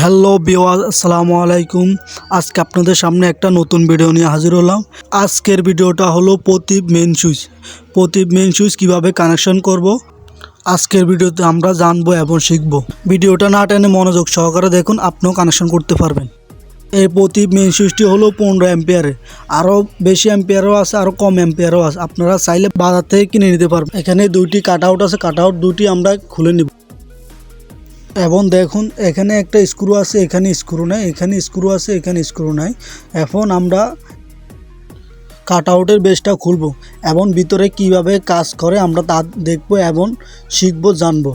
Hello বিওয়াজ আসসালামু আলাইকুম। আজকে আপনাদের সামনে একটা নতুন ভিডিও নিয়ে হাজির হলাম। আজকের ভিডিওটা হলো Pradip main switch Pradip main switch কীভাবে কানেকশন করব? আজকের ভিডিওতে আমরা জানব এবং শিখব। ভিডিওটা না টেনে মনোযোগ সহকারে দেখুন, আপনিও কানেকশন করতে পারবেন। এই প্রদীপ মেন সুইচটি হলো পনেরো অ্যাম্পিয়ারে আরও বেশি অ্যাম্পিয়ারও আছে আরও কম অ্যাম্পিয়ারও আছে। আপনারা চাইলে বাজার থেকে কিনে নিতে পারবেন। এখানে দুইটি কাট আউট আছে কাট আউট দুটি আমরা খুলে নিব। এবং দেখুন, এখানে একটা স্ক্রু আছে, এখানে স্ক্রু নাই, এখানে স্ক্রু আছে, এখানে স্ক্রু নাই। এখন আমরা কাট আউটের বেসটা খুলবো এবং ভিতরে কীভাবে কাজ করে আমরা তা দেখব এবং শিখব, জানব।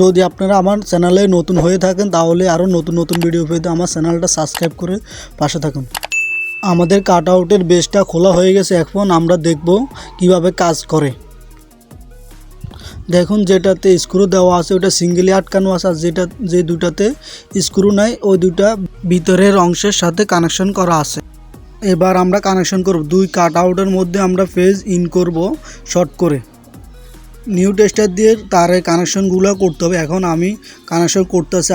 যদি আপনারা আমার চ্যানেলে নতুন হয়ে থাকেন, তাহলে আরও নতুন নতুন ভিডিও পেতে আমার চ্যানেলটা সাবস্ক্রাইব করে পাশে থাকুন। আমাদের কাট আউটের বেসটা খোলা হয়ে গেছে, এখন আমরা দেখব কীভাবে কাজ করে। দেখুন যেটাতে স্ক্রু দেওয়া আছে, ওটা সিঙ্গেলি আটকানো আছে, আর যেটা, যে দুটাতে স্ক্রু নাই, ওই দুটা ভিতরের অংশের সাথে কানেকশন করা আছে। এবার আমরা কানেকশন করব। দুই কাট আউটের মধ্যে আমরা ফেজ ইন করব শর্ট করে। নিউ টেস্টার দিয়ে তারে কানেকশনগুলো করতে হবে। এখন আমি কানেকশন করতেছি,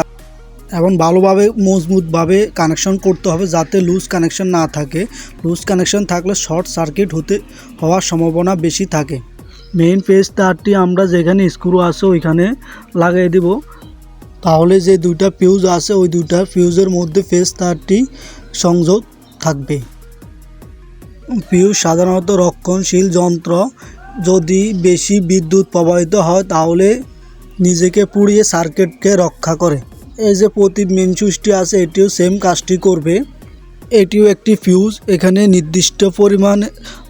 এবং ভালোভাবে, মজবুতভাবে কানেকশন করতে হবে, যাতে লুজ কানেকশন না থাকে। লুজ কানেকশন থাকলে শর্ট সার্কিট হতে, হওয়ার সম্ভাবনা বেশি থাকে। মেইন ফেজ তারটি আমরা যেখানে স্ক্রু আছে ওইখানে লাগিয়ে দিব। তাহলে যে দুইটা ফিউজ আছে, ওই দুইটা ফিউজের মধ্যে ফেজ তারটি সংযোগ থাকবে। ফিউজ সাধারণত রক্ষণশীল যন্ত্র। যদি বেশি বিদ্যুৎ প্রবাহিত হয়, তাহলে নিজেকে পুড়িয়ে সার্কিটকে রক্ষা করে। এই যে প্রতি মেন সুইচটি আছে, এটিও সেম কাজটি করবে। এটিও একটি ফিউজ এখানে নির্দিষ্ট পরিমাণ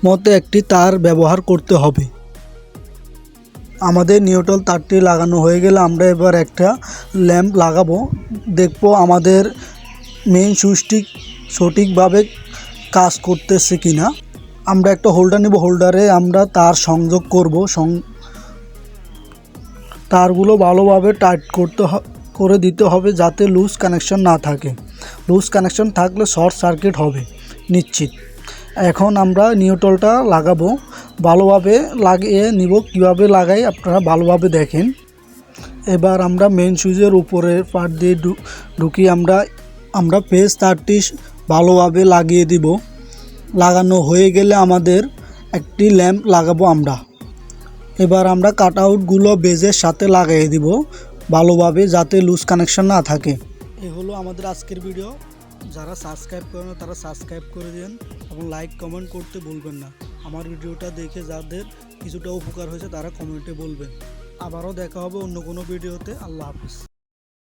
মতো একটি তার ব্যবহার করতে হবে। আমাদের নিউট্রাল তারটি লাগানো হয়ে গেলে আমরা এবার একটা ল্যাম্প লাগাবো। দেখব আমাদের মেইন সুইচটি সঠিকভাবে কাজ করতেছে কি না আমরা একটা হোল্ডার নেব হোল্ডারে আমরা তার সংযোগ করব। সং তারগুলো ভালোভাবে টাইট করতে করে দিতে হবে যাতে লুজ কানেকশন না থাকে। লুজ কানেকশন থাকলে শর্ট সার্কিট হবে, নিশ্চিত। এখন আমরা নিউটলটা লাগাবো। ভালোভাবে লাগিয়ে নিব। কীভাবে লাগাই আপনারা ভালোভাবে দেখেন। এবার আমরা মেন সুইচের উপরের পার্ট দিয়ে ঢু- ঢুকিয়ে আমরা আমরা পেজ তারটি ভালোভাবে লাগিয়ে দিব। লাগানো হয়ে গেলে আমাদের একটি ল্যাম্প লাগাবো আমরা। এবার আমরা কাট আউটগুলো বেজের সাথে লাগিয়ে দিব, ভালোভাবে যাতে লুজ কানেকশন না থাকে। এ হলো আমাদের আজকের ভিডিও যারা সাবস্ক্রাইব করেন তারা সাবস্ক্রাইব করে দিন এবং লাইক কমেন্ট করতে বলবেন না। আমার ভিডিওটা দেখে যাদের কিছুটা উপকার হয়েছে তারা কমেন্টে বলবেন। আবারও দেখা হবে অন্য কোনো ভিডিওতে। আল্লাহ হাফিজ।